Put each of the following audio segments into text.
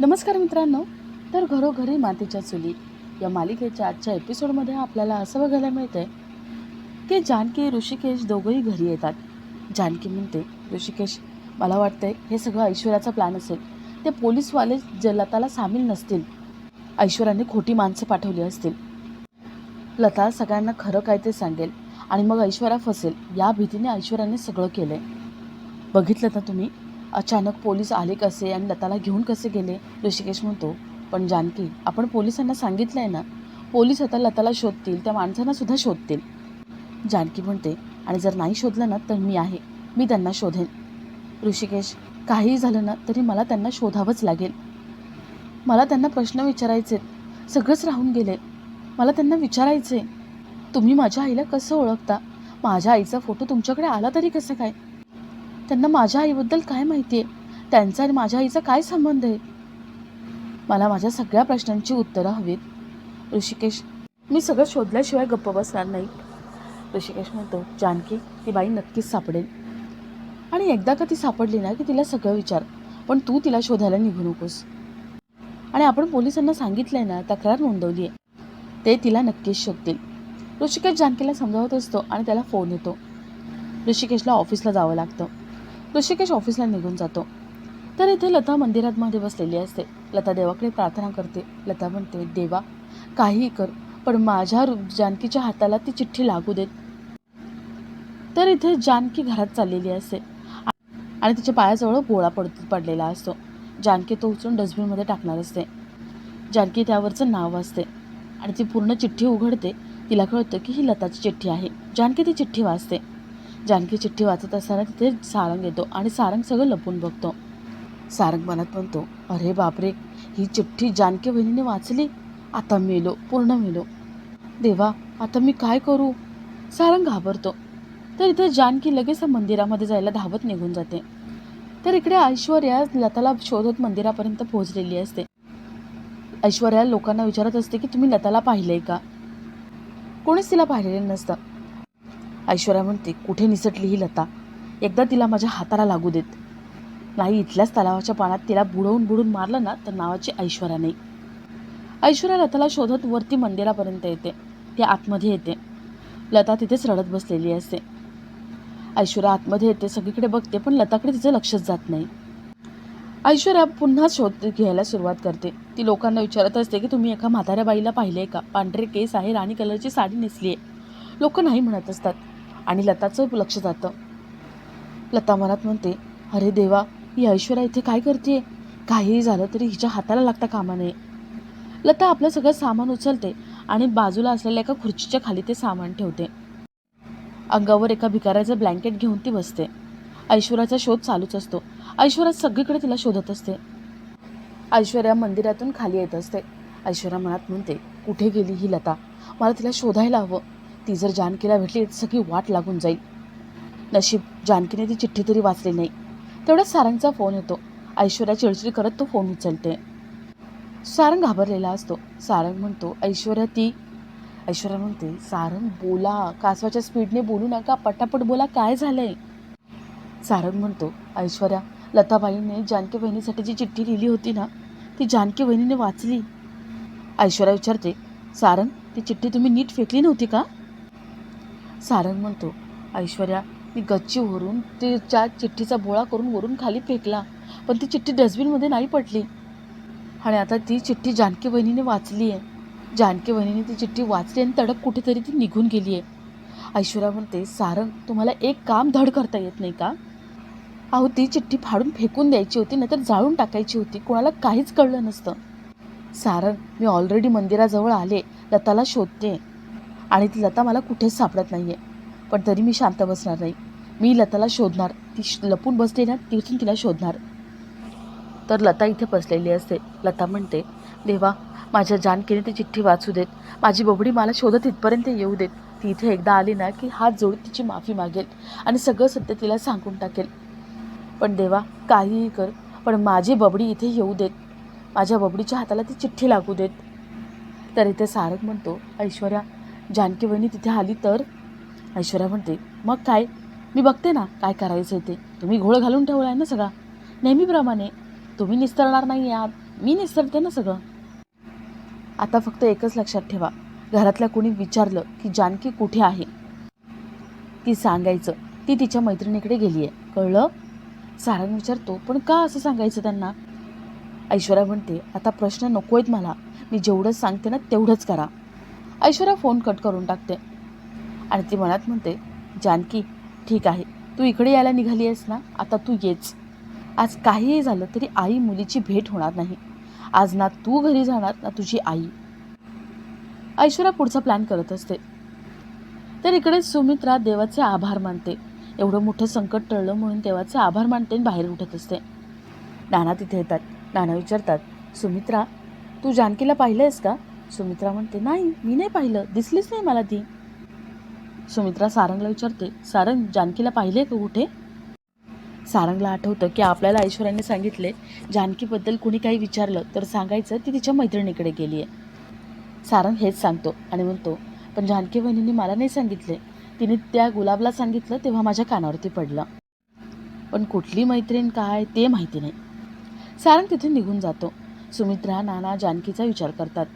नमस्कार मित्रांनो. तर घरोघरी मातीच्या चुली या मालिकेच्या आजच्या एपिसोडमध्ये आपल्याला असं बघायला मिळतंय की जानकी ऋषिकेश दोघंही घरी येतात. जानकी म्हणते ऋषिकेश मला वाटतंय हे सगळं ऐश्वर्याचा प्लॅन असेल. ते पोलीसवाले जे लताला सामील नसतील. ऐश्वर्याने खोटी माणसं पाठवली असतील. लता सगळ्यांना खरं काय ते सांगेल आणि मग ऐश्वर्या फसेल. या भीतीने ऐश्वर्याने सगळं केलं आहे बघितलं तर तुम्ही? अचानक पोलीस आले कसे आणि लताला घेऊन कसे गेले? ऋषिकेश म्हणतो पण जानकी आपण पोलिसांना सांगितलं आहे ना? पोलीस आता लताला शोधतील त्या माणसांना सुद्धा शोधतील. जानकी म्हणते आणि जर नाही शोधलं ना तर मी आहे. मी त्यांना शोधेन. ऋषिकेश काहीही झालं ना तरी मला त्यांना शोधावंच लागेल. मला त्यांना प्रश्न विचारायचे सगळंच राहून गेले. मला त्यांना विचारायचे तुम्ही माझ्या आईला कसं ओळखता? माझ्या आईचा फोटो तुमच्याकडे आला तरी कसं काय? त्यांना माझ्या आईबद्दल काय माहिती आहे त्यांचा आणि माझ्या आईचा काय संबंध आहे? मला माझ्या सगळ्या प्रश्नांची उत्तरं हवीत. ऋषिकेश मी सगळं शोधल्याशिवाय गप्प बसणार नाही. ऋषिकेश म्हणतो जानकी ती बाई नक्कीच सापडेल. आणि एकदा का ती सापडली ना की तिला सगळं विचार. पण तू तिला शोधायला निघू नकोस. आणि आपण पोलिसांना सांगितलंय ना तक्रार नोंदवली आहे ते तिला नक्कीच शोधतील. ऋषिकेश जानकीला समजावत असतो आणि त्याला फोन येतो. ऋषिकेशला ऑफिसला जावं लागतं. ऋषिकेश ऑफिसला निघून जातो. तर इथे लता मंदिरात मध्ये बसलेली असते. लता देवाकडे प्रार्थना करते. लता म्हणते देवा काहीही कर पण माझ्या जानकीच्या हाताला ती चिठ्ठी लागू देत. तर इथे जानकी घरात चाललेली असते. आणि तिच्या पायाजवळ गोळा पड पडलेला असतो. जानकी तो उचलून डस्टबिनमध्ये टाकणार असते. जानकी त्यावरचं नाव असते आणि ती पूर्ण चिठ्ठी उघडते. तिला कळतं की ही लताची चिठ्ठी आहे. जानकी ती चिठ्ठी वाचते. जानकी चिठ्ठी वाचत असताना तिथे सारंग येतो आणि सारंग सगळं लपून बघतो. सारंग मनात म्हणतो अरे बापरे ही चिठ्ठी जानकी बहिणीने वाचली? आता मेलो पूर्ण मेलो. देवा आता मी काय करू? सारंग घाबरतो. तर इथे जानकी लगेच मंदिरामध्ये जायला धावत निघून जाते. तर इकडे ऐश्वर्या लताला शोधत मंदिरापर्यंत पोहोचलेली असते. ऐश्वर्या लोकांना विचारत असते की तुम्ही लताला पाहिलंय का? कोणीच तिला पाहिलेलं नसतं. ऐश्वर्या म्हणते कुठे निसटली ही लता? एकदा तिला माझ्या हाताला लागू देत. नाही इथल्याच तलावाच्या पाण्यात तिला बुडवून बुडून मारलं ना तर नावाची ऐश्वर्या नाही. ऐश्वर्या लताला शोधत वरती मंदिरापर्यंत येते. ती आतमध्ये येते. लता तिथेच रडत बसलेली असते. ऐश्वर्या आतमध्ये येते सगळीकडे बघते पण लताकडे तिचं लक्षच जात नाही. ऐश्वर्या पुन्हा शोध घ्यायला सुरुवात करते. ती लोकांना विचारत असते की तुम्ही एका म्हाताऱ्या बाईला पाहिले का? पांढरे केस आहे राणी कलरची साडी नेसली आहे लोक नाही म्हणत असतात. आणि लताचं लक्ष जातं. लता मनात म्हणते अरे देवा ही ऐश्वर्या इथे काय करते काहीही झालं तरी हिच्या हाताला लागता कामा नये. लता आपलं सगळं सामान उचलते आणि बाजूला असलेल्या एका खुर्चीच्या खाली ते सामान ठेवते. अंगावर एका भिकाऱ्याचं ब्लँकेट घेऊन ती बसते. ऐश्वर्याचा शोध चालूच असतो. ऐश्वर्या सगळीकडे तिला शोधत असते. ऐश्वर्या मंदिरातून खाली येत असते. ऐश्वर्या मनात म्हणते कुठे गेली ही लता? मला तिला शोधायला हवं. ती जर जानकीला भेटली तर सगळी वाट लागून जाईल. नशीब जानकीने ती चिठ्ठी तरी वाचली नाही. तेवढ्यात सारंगचा फोन येतो. ऐश्वर्या चिडचिड करत तो फोन उचलते. सारंग घाबरलेला असतो. सारंग म्हणतो ऐश्वर्या ती ऐश्वर्या म्हणते सारंग बोला. कासवाच्या स्पीडने बोलू नका. पटापट बोला. काय झालंय? सारंग म्हणतो ऐश्वर्या लताबाईने जानकी बहिणीसाठी जी चिठ्ठी लिहिली होती ना ती जानकी बहिणीने वाचली. ऐश्वर्या विचारते सारंग ती चिठ्ठी तुम्ही नीट फेकली नव्हती का? सारंग म्हणतो ऐश्वर्या मी गच्चीवरून तिच्या चिठ्ठीचा बोळा करून वरून खाली फेकला पण ती चिठ्ठी डस्टबिनमध्ये नाही पडली. आणि आता ती चिठ्ठी जानकी बहिणीने वाचली आहे. जानकी बहिणीने ती चिठ्ठी वाचली आणि तडक कुठेतरी ती निघून गेली आहे. ऐश्वर्या म्हणते सारंग तुम्हाला एक काम धड करता येत नाही का? अहो ती चिठ्ठी फाडून फेकून द्यायची होती नाहीतर जाळून टाकायची होती कोणाला काहीच कळलं नसतं. सारंग मी ऑलरेडी मंदिराजवळ आले लताला शोधते आणि ती लता मला कुठेच सापडत नाही आहे पण तरी मी शांत बसणार नाही. मी लताला शोधणार. ती श- लपून बसली ना तिथून तिला शोधणार. तर लता इथे बसलेली असते. लता म्हणते देवा माझ्या जानकीने ती चिठ्ठी वाचू देत. माझी बबडी मला शोधत इथपर्यंत येऊ देत. ती इथे एकदा आली ना की हात जोडून तिची माफी मागेल आणि सगळं सत्य तिला सांगून टाकेल. पण देवा काहीही कर पण माझी बबडी इथे येऊ देत. माझ्या बबडीच्या हाताला ती चिठ्ठी लागू देत. तर इथे सारक म्हणतो ऐश्वर्या जानकी वहिनी तिथे आली तर? ऐश्वर्या म्हणते मग काय? मी बघते ना काय करायचं ते. तुम्ही घोळ घालून ठेवला आहे ना सगळा. नेहमीप्रमाणे तुम्ही निस्तरणार नाही आहात मी निसरते ना सगळं. आता फक्त एकच लक्षात ठेवा. घरातल्या कोणी विचारलं की जानकी कुठे आहे? ती सांगायचं. ती तिच्या मैत्रिणीकडे गेली आहे कळलं? सारंग विचारतो पण का असं सांगायचं त्यांना? ऐश्वर्या म्हणते आता प्रश्न नको आहेत मला. मी जेवढं सांगते ना तेवढंच करा. ऐश्वर्या फोन कट करून टाकते. आणि ती मनात म्हणते जानकी ठीक आहे. तू इकडे यायला निघाली आहेस ना? आता तू येच. आज काहीही झालं तरी आई मुलीची भेट होणार नाही. आज ना तू घरी जाणार ना तुझी आई. ऐश्वर्या पुढचा प्लॅन करत असते. तर इकडे सुमित्रा देवाचे आभार मानते. एवढं मोठं संकट टळलं म्हणून देवाचे आभार मानते आणि बाहेर उठत असते. नाना तिथे येतात. नाना विचारतात सुमित्रा तू जानकीला पाहिलं आहेस का? सुमित्रा म्हणते नाही मी नाही पाहिलं. दिसलीच नाही मला ती. सुमित्रा सारंगला विचारते सारंग जानकीला पाहिले का कुठे? सारंगला आठवतं की आपल्याला ऐश्वर्याने सांगितले जानकीबद्दल कुणी काही विचारलं तर सांगायचं ती तिच्या मैत्रिणीकडे गेली आहे सारंग हेच सांगतो आणि म्हणतो पण जानकी बहिणींनी मला नाही सांगितले. तिने त्या गुलाबला सांगितलं तेव्हा माझ्या कानावरती पडलं. पण कुठली मैत्रीण काय ते माहिती नाही. सारंग तिथे निघून जातो. सुमित्रा नाना जानकीचा विचार करतात.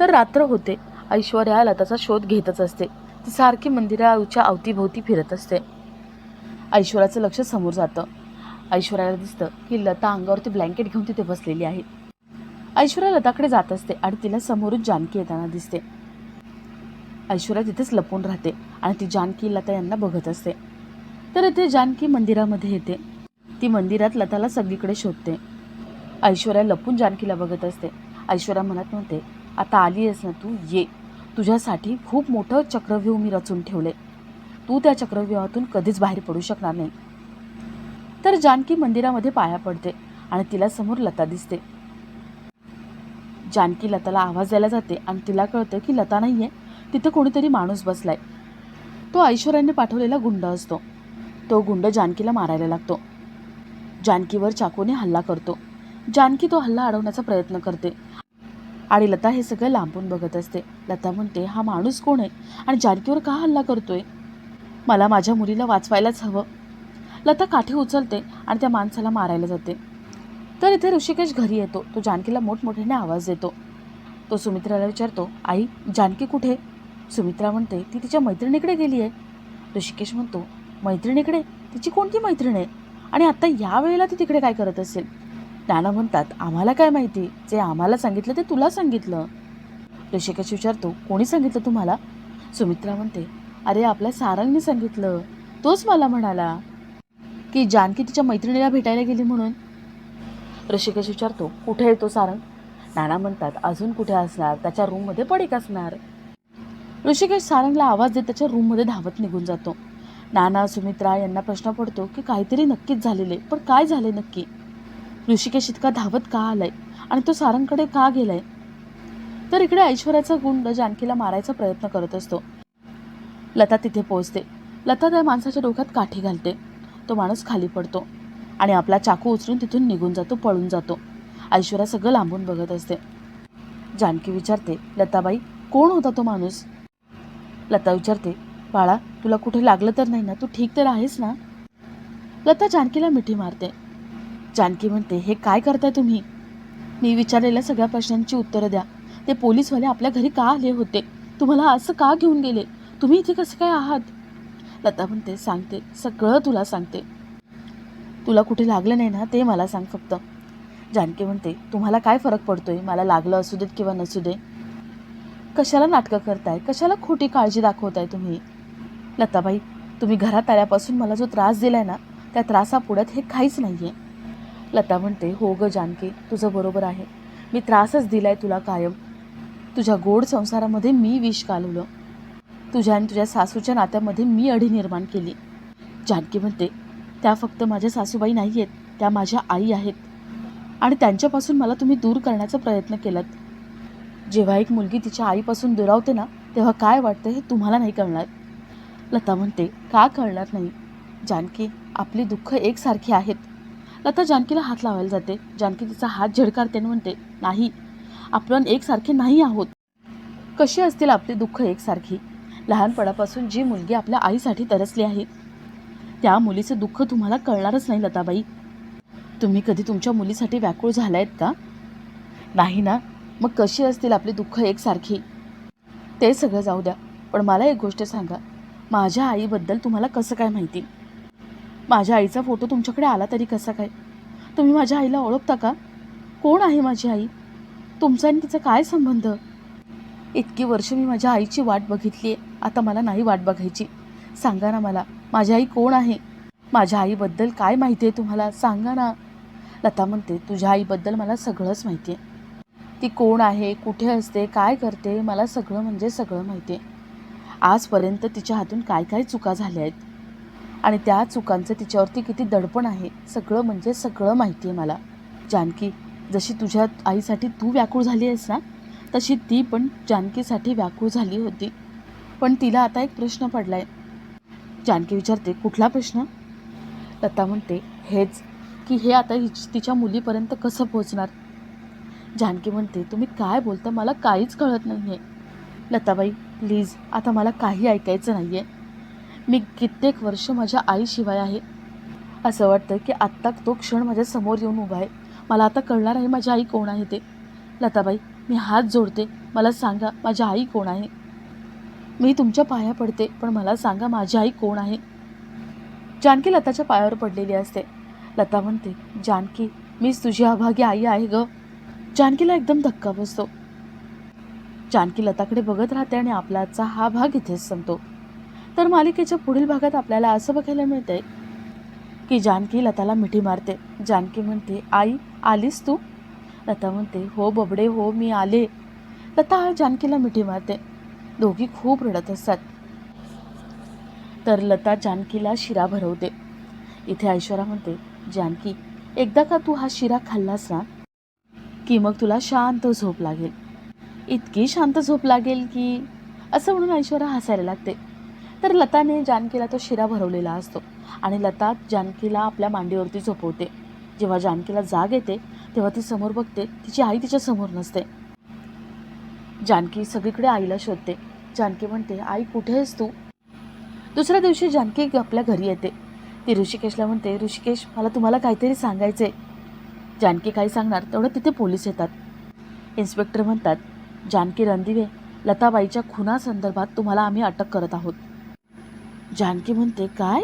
तर रात्र होते. ऐश्वर्या लताचा शोध घेतच असते. ती सारखी मंदिराच्या अवतीभोवती फिरत असते. ऐश्वर्याचं लक्ष समोर जातं. ऐश्वर्याला दिसतं की लता अंगावरती ब्लँकेट घेऊन तिथे बसलेली आहे. ऐश्वर्या लताकडे जात असते आणि तिला समोरून जानकी येताना दिसते. ऐश्वर्या तिथेच लपून राहते आणि ती जानकी लता यांना बघत असते. तर इथे जानकी मंदिरामध्ये येते. ती मंदिरात लताला सगळीकडे शोधते. ऐश्वर्या लपून जानकीला बघत असते. ऐश्वर्या मनात म्हणते आता आली आहेस ना तू? ये. तुझ्यासाठी खूप मोठं चक्रव्यूह मी रचून ठेवले तू त्या चक्रव्यूहातून कधीच बाहेर पडू शकणार नाही. तर जानकी मंदिरामध्ये पाया पडते आणि तिला समोर लता दिसते. जानकी लताला आवाज द्यायला जाते आणि तिला कळतं की लता नाही आहे तिथं कोणीतरी माणूस बसलाय. तो ऐश्वर्याने पाठवलेला गुंड असतो. तो गुंड जानकीला मारायला लागतो. जानकीवर चाकूने हल्ला करतो. जानकी तो हल्ला अडवण्याचा प्रयत्न करते. आणि लता हे सगळं लांबून बघत असते. लता म्हणते हा माणूस कोण आहे? आणि जानकीवर का हल्ला करतोय? मला माझ्या मुलीला वाचवायलाच हवं. लता काठी उचलते आणि त्या माणसाला मारायला जाते. तर इथे ऋषिकेश घरी येतो. तो जानकीला मोठमोठ्याने आवाज देतो. तो सुमित्राला विचारतो आई जानकी कुठे सुमित्रा म्हणते ती तिच्या मैत्रिणीकडे गेली आहे. ऋषिकेश म्हणतो मैत्रिणीकडे? तिची कोणती मैत्रीण आहे? आणि आत्ता या वेळेला ती तिकडे काय करत असेल? नाना म्हणतात आम्हाला काय माहिती? जे आम्हाला सांगितलं ते तुला सांगितलं. ऋषिकेश विचारतो कोणी सांगितलं तुम्हाला? सुमित्रा म्हणते अरे आपल्या सारंगने सांगितलं. तोच मला म्हणाला. की जानकी तिच्या मैत्रिणीला भेटायला गेली म्हणून? ऋषिकेश विचारतो कुठे येतो सारंग? नाना म्हणतात अजून कुठे असणार? त्याच्या रूममध्ये पडीक असणार. ऋषिकेश सारंगला आवाज देत त्याच्या रूममध्ये धावत निघून जातो. नाना सुमित्रा यांना प्रश्न पडतो की काहीतरी नक्कीच झालेले पण काय झाले नक्की? ऋषिकेश इतका धावत का आलाय? आणि तो सारंगकडे का गेलाय? तर इकडे ऐश्वर्याचा गुंड जानकीला मारायचा प्रयत्न करत असतो. लता तिथे पोहोचते. लता त्या माणसाच्या डोक्यात काठी घालते. तो माणूस खाली पडतो. आणि आपला चाकू उचलून तिथून निघून जातो पळून जातो. ऐश्वर्या सगळं लांबून बघत असते. जानकी विचारते लताबाई कोण होता तो माणूस? लता विचारते बाळा तुला कुठे लागलं तर नाही ना? तू ठीक तर आहेस ना? लता जानकीला मिठी मारते. जानकी म्हणते हे काय करताय तुम्ही? मी विचारलेल्या सगळ्या प्रश्नांची उत्तरं द्या. ते पोलीसवाले आपल्या घरी का आले होते? तुम्हाला असं का घेऊन गेले? तुम्ही इथे कसं काय आहात? लता म्हणते सांगते. सगळं तुला सांगते. तुला कुठे लागलं नाही ना ते मला सांग फक्त. जानकी म्हणते तुम्हाला काय फरक पडतोय? मला लागलं असू देत किंवा नसू दे कशाला नाटकं करताय? कशाला खोटी काळजी दाखवताय तुम्ही? लताबाई तुम्ही घरात आल्यापासून मला जो त्रास दिलाय ना त्या त्रासापुढ्यात हे काहीच नाही आहे लता म्हणते हो ग जानकी तुझं बरोबर आहे. मी त्रासच दिलाय तुला कायम. तुझ्या गोड संसारामध्ये मी विष कालवलं तुझ्या आणि तुझ्या सासूच्या नात्यामध्ये मी अढी निर्माण केली. जानकी म्हणते त्या फक्त माझ्या सासूबाई नाही आहेत त्या माझ्या आई आहेत. आणि त्यांच्यापासून मला तुम्ही दूर करण्याचा प्रयत्न केलात. जेव्हा एक मुलगी तिच्या आईपासून दुरावते ना तेव्हा काय वाटतं हे तुम्हाला नाही कळणार. लता म्हणते का कळणार नाही? जानकी आपली दुःख एकसारखी आहेत. लता जानकीला हात लावायला जाते. जानकी तिचा हात झडकारते आणि म्हणते नाही आपण एकसारखे नाही आहोत. कशी असतील आपली दुःख एकसारखी? लहानपणापासून जी मुलगी आपल्या आईसाठी तरसली आहे त्या मुलीचं दुःख तुम्हाला कळणारच नाही लताबाई. तुम्ही कधी तुमच्या मुलीसाठी व्याकुळ झालायत का? नाही ना मग कशी असतील आपली दुःख एकसारखी? ते सगळं जाऊ द्या. पण मला एक गोष्ट सांगा. माझ्या आईबद्दल तुम्हाला कसं काय माहिती? माझ्या आईचा फोटो तुमच्याकडे आला तरी कसा काय? तुम्ही माझ्या आईला ओळखता का? कोण आहे माझी आई? तुमचा आणि तिचा काय संबंध? इतकी वर्ष मी माझ्या आईची वाट बघितली आहे. आता मला नाही वाट बघायची. सांगा ना मला माझी आई कोण आहे? माझ्या आईबद्दल काय माहिती आहे तुम्हाला? सांगा ना. लता म्हणते तुझ्या आईबद्दल मला सगळंच माहिती आहे. ती कोण आहे? कुठे असते? काय करते? मला सगळं म्हणजे सगळं माहिती आहे. आजपर्यंत तिच्या हातून काय काय चुका झाल्या आहेत? आणि त्या चुकांचं तिच्यावरती किती दडपण आहे सगळं म्हणजे सगळं माहिती आहे मला. जानकी जशी तुझ्या आईसाठी तू व्याकुळ झाली आहेस ना तशी ती पण जानकीसाठी व्याकुळ झाली होती. पण तिला आता एक प्रश्न पडला आहे जानकी विचारते कुठला प्रश्न? लता म्हणते हेच की हे आता हिच तिच्या मुलीपर्यंत कसं पोहोचणार? जानकी म्हणते तुम्ही काय बोलता? मला काहीच कळत नाही आहे लताबाई प्लीज आता मला काही ऐकायचं नाही आहे मी कित्येक वर्ष माझ्या आईशिवाय आहे. असं वाटतं की आत्ता तो क्षण माझ्यासमोर येऊन उभा आहे. मला आता कळणार आहे माझी आई कोण आहे ते. लताबाई मी हात जोडते. मला सांगा माझी आई कोण आहे? मी तुमच्या पाया पडते पण मला सांगा माझी आई कोण आहे? जानकी लताच्या पायावर पडलेली असते. लता म्हणते जानकी मीच तुझी अभागी आई आहे ग. जानकीला एकदम धक्का बसतो. जानकी लताकडे बघत राहते आणि आपला आजचा हा भाग इथेच संपतो. तर मालिकेच्या पुढील भागात आपल्याला असं बघायला मिळतंय की जानकी लताला मिठी मारते. जानकी म्हणते आई आलीस तू? लता म्हणते हो बबडे हो मी आले. लता जानकीला मिठी मारते. दोघी खूप रडत असतात. तर लता जानकीला शिरा भरवते. इथे ऐश्वर्या म्हणते जानकी एकदा का तू हा शिरा खाल्लास ना की मग तुला शांत झोप लागेल. इतकी शांत झोप लागेल की असं म्हणून ऐश्वर्या हसायला लागते. तर लताने जानकीला तो शिरा भरवलेला असतो आणि लता जानकीला आपल्या मांडीवरती झोपवते. जेव्हा जानकीला जाग येते तेव्हा ती समोर बघते तिची आई तिच्या समोर नसते. जानकी सगळीकडे आईला शोधते. जानकी म्हणते आई कुठे आहेस तू? दुसऱ्या दिवशी जानकी आपल्या घरी येते. ती ऋषिकेशला म्हणते ऋषिकेश मला तुम्हाला काहीतरी सांगायचं आहे जानकी काही सांगणार तेवढं तिथे पोलीस येतात. इन्स्पेक्टर म्हणतात जानकी रणदिवे लताबाईच्या खुनासंदर्भात तुम्हाला आम्ही अटक करत आहोत. जानकी म्हणते काय?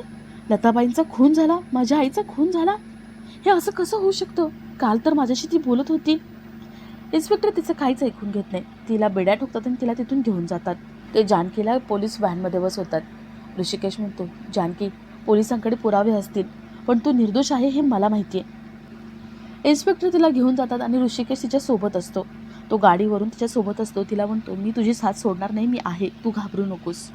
लताबाईंचा खून झाला? माझ्या आईचा खून झाला? हे असं कसं होऊ शकतं? काल तर माझ्याशी ती बोलत होती. इन्स्पेक्टर तिचं काहीच ऐकून घेत नाही. तिला बेड्या ठोकतात आणि तिला तिथून घेऊन जातात. ते जानकीला पोलीस व्हॅनमध्ये बसवतात. ऋषिकेश म्हणतो जानकी पोलिसांकडे पुरावे असतील पण तू निर्दोष आहे हे मला माहिती आहे इन्स्पेक्टर तिला घेऊन जातात आणि ऋषिकेश तिच्या सोबत असतो. तो गाडीवरून तिच्या सोबत असतो. तिला म्हणतो मी तुझी साथ सोडणार नाही मी आहे. तू घाबरू नकोस.